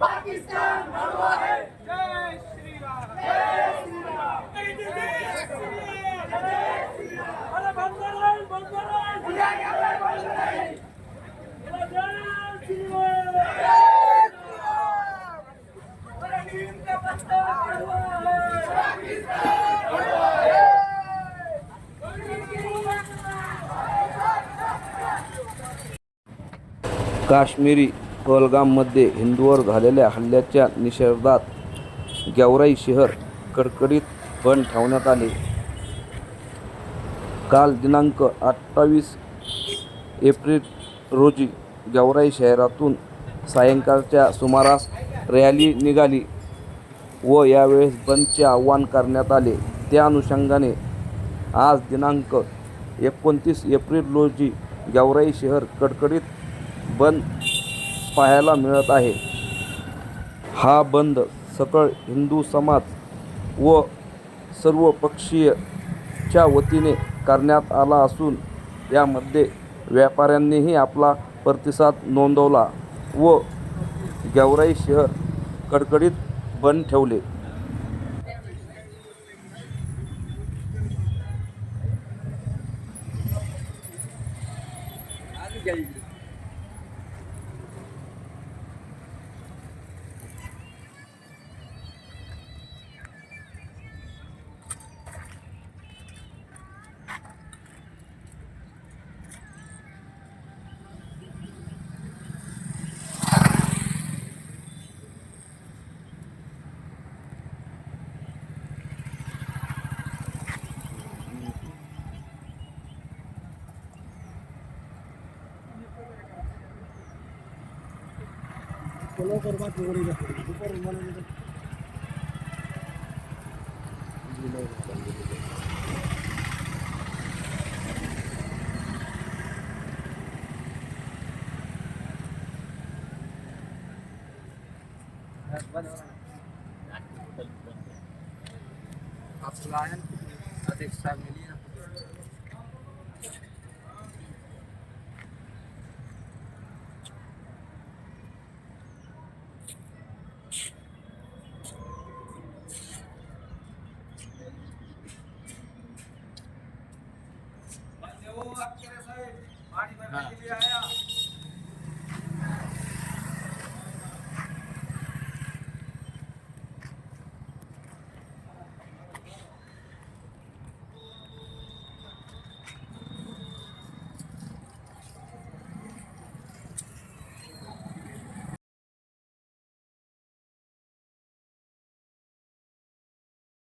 पाकिस्तान भाडू आहे जय श्रीराम अरे बंद राहील बंद राहील उद्या गेलाय बंद नाही जय श्रीराम अरे नीमचा पत्ता वाढवा. काश्मीरी पहलगाममध्ये हिंदूवर झालेल्या हल्ल्याच्या निषेधात गेवराई शहर कडकडीत बंद ठेवण्यात आले. काल दिनांक अठ्ठावीस एप्रिल रोजी गेवराई शहरातून सायंकाळच्या सुमारास रॅली निघाली व यावेळेस बंदचे आवाहन करण्यात आले. त्या अनुषंगाने आज दिनांक एकोणतीस एप्रिल रोजी गेवराई शहर कडकडीत बंद पाहायला मिळत आहे. हा बंद सकळ हिंदू समाज व सर्व पक्षीयच्या वतीने करण्यात आला असून यामध्ये व्यापाऱ्यांनीही आपला प्रतिसाद नोंदवला व गेवराई शहर कडकडीत बंद ठेवले. लवकर बाकी वडी जाते दुपारून मला आपला अध्यक्ष साहेब